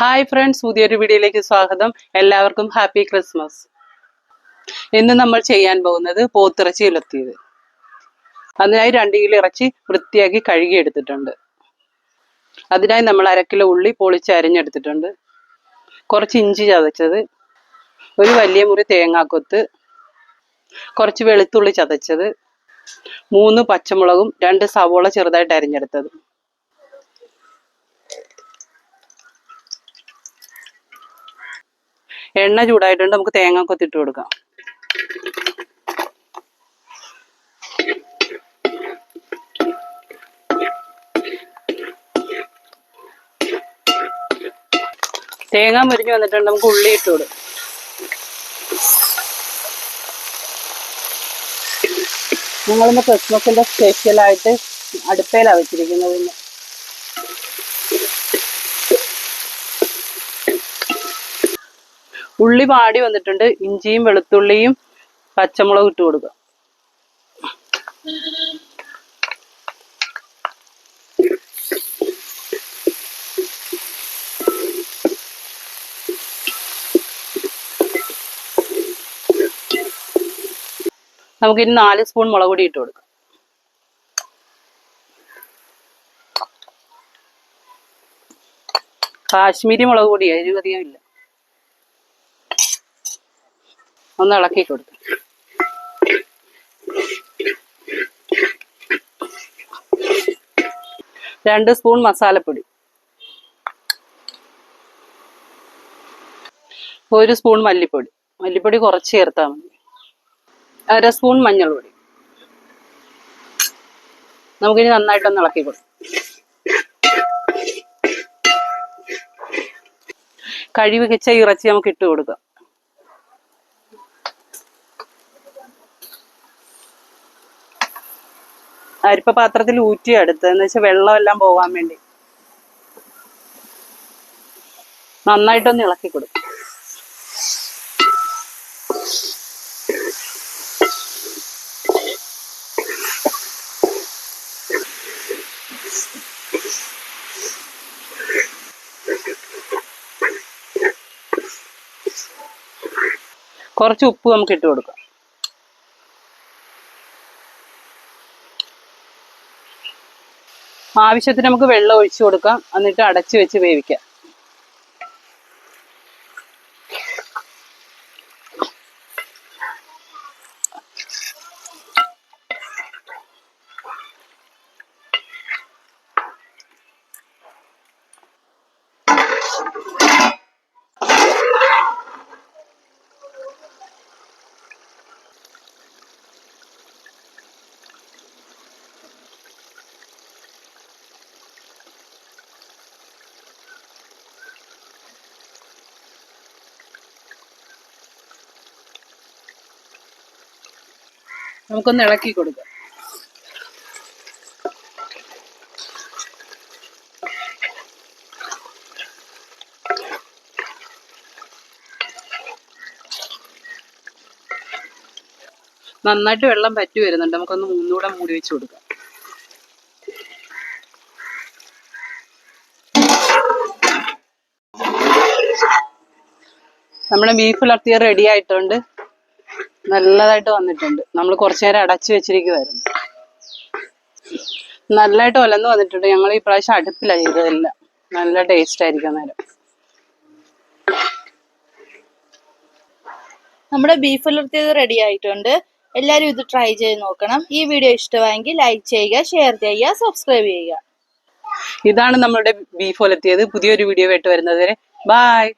Hi friends പുതിയൊരു വീഡിയോയിലേക്ക് സ്വാഗതം. എല്ലാവർക്കും ഹാപ്പി ക്രിസ്മസ്. ഇന്ന് നമ്മൾ ചെയ്യാൻ പോകുന്നത് പോത്തിറച്ചി ഉലർത്തിയത് അതിനായി രണ്ട് കിലോ ഇറച്ചി വൃത്തിയാക്കി കഴുകി എടുത്തിട്ടുണ്ട്. അതിനായി നമ്മൾ അര കിലോ ഉള്ളി പൊളിച്ച് അരിഞ്ഞെടുത്തിട്ടുണ്ട്. കുറച്ച് ഇഞ്ചി ചതച്ചത്. ഒരു വലിയ മുറി തേങ്ങാക്കൊത്ത്. കുറച്ച് വെളുത്തുള്ളി ചതച്ചത്. മൂന്ന് പച്ചമുളകും രണ്ട് സവോള ചെറുതായിട്ട് അരിഞ്ഞെടുത്തത്. എണ്ണ ചൂടായിട്ടുണ്ട് നമുക്ക് തേങ്ങ കൊത്തിട്ട് കൊടുക്കാം. തേങ്ങ മുരിഞ്ഞ് വന്നിട്ടുണ്ട് നമുക്ക് ഉള്ളി ഇട്ട് കൊടുക്കാം. ഞങ്ങളിന്ന് ക്രിസ്മസിന്റെ സ്പെഷ്യലായിട്ട് അടുപ്പയിലാണ് വെച്ചിരിക്കുന്നത് ഇന്ന്. ഉള്ളി പാടി വന്നിട്ടുണ്ട് ഇഞ്ചിയും വെളുത്തുള്ളിയും പച്ചമുളകും ഇട്ട് കൊടുക്കുക നമുക്ക് നമുക്കിനി നാല് സ്പൂൺ മുളക് പൊടി ഇട്ട് കൊടുക്കാം. കാശ്മീരി മുളക് പൊടി എരിവധികം ഇല്ല. ഒന്ന് ഇളക്കി കൊടുക്കും. രണ്ട് സ്പൂൺ മസാലപ്പൊടി. ഒരു സ്പൂൺ മല്ലിപ്പൊടി. മല്ലിപ്പൊടി കുറച്ച് ചേർത്താൽ മതി. അര സ്പൂൺ മഞ്ഞൾപ്പൊടി. നമുക്കിനി നന്നായിട്ടൊന്ന് ഇളക്കി കൊടുക്കും. കഴിവ് വെച്ച ഇറച്ചി നമുക്ക് ഇട്ട് കൊടുക്കാം. അരിപ്പ പാത്രത്തിൽ ഊറ്റി എടുത്ത് എന്ന് വെച്ചാൽ വെള്ളമെല്ലാം പോകാൻ വേണ്ടി. നന്നായിട്ടൊന്ന് ഇളക്കി കൊടുക്കും. കുറച്ച് ഉപ്പ് നമുക്ക് ഇട്ട് കൊടുക്കാം. ആവശ്യത്തിന് നമുക്ക് വെള്ളം ഒഴിച്ചു കൊടുക്കാം. എന്നിട്ട് അടച്ചു വെച്ച് വേവിക്കാം. നമുക്കൊന്ന് ഇളക്കി കൊടുക്കാം. നന്നായിട്ട് വെള്ളം പറ്റി വരുന്നുണ്ട്. നമുക്കൊന്ന് മൂന്നൂടെ മൂടി വെച്ച് കൊടുക്കാം. നമ്മുടെ ബീഫ് വളർത്തിയ റെഡി ആയിട്ടുണ്ട്. നല്ലതായിട്ട് വന്നിട്ടുണ്ട്. നമ്മൾ കുറച്ചു നേരം അടച്ചു വെച്ചിരിക്കുമായിരുന്നു നല്ലതായിട്ട് ഒലന്ന് വന്നിട്ടുണ്ട്. ഞങ്ങൾ ഈ പ്രാവശ്യം അടുപ്പിലാണ് ചെയ്തതെല്ലാം. നല്ല ടേസ്റ്റ് ആയിരിക്കും നേരം നമ്മുടെ ബീഫ് ഉലർത്തിയത് റെഡി ആയിട്ടുണ്ട്. എല്ലാവരും ഇത് ട്രൈ ചെയ്ത് നോക്കണം. ഈ വീഡിയോ ഇഷ്ടമായെങ്കിൽ ലൈക്ക് ചെയ്യുക ഷെയർ ചെയ്യുക സബ്സ്ക്രൈബ് ചെയ്യുക. ഇതാണ് നമ്മുടെ ബീഫ് ഉലർത്തിയത്. പുതിയൊരു വീഡിയോ ആയിട്ട് വരുന്നത് വരെ. ബായ്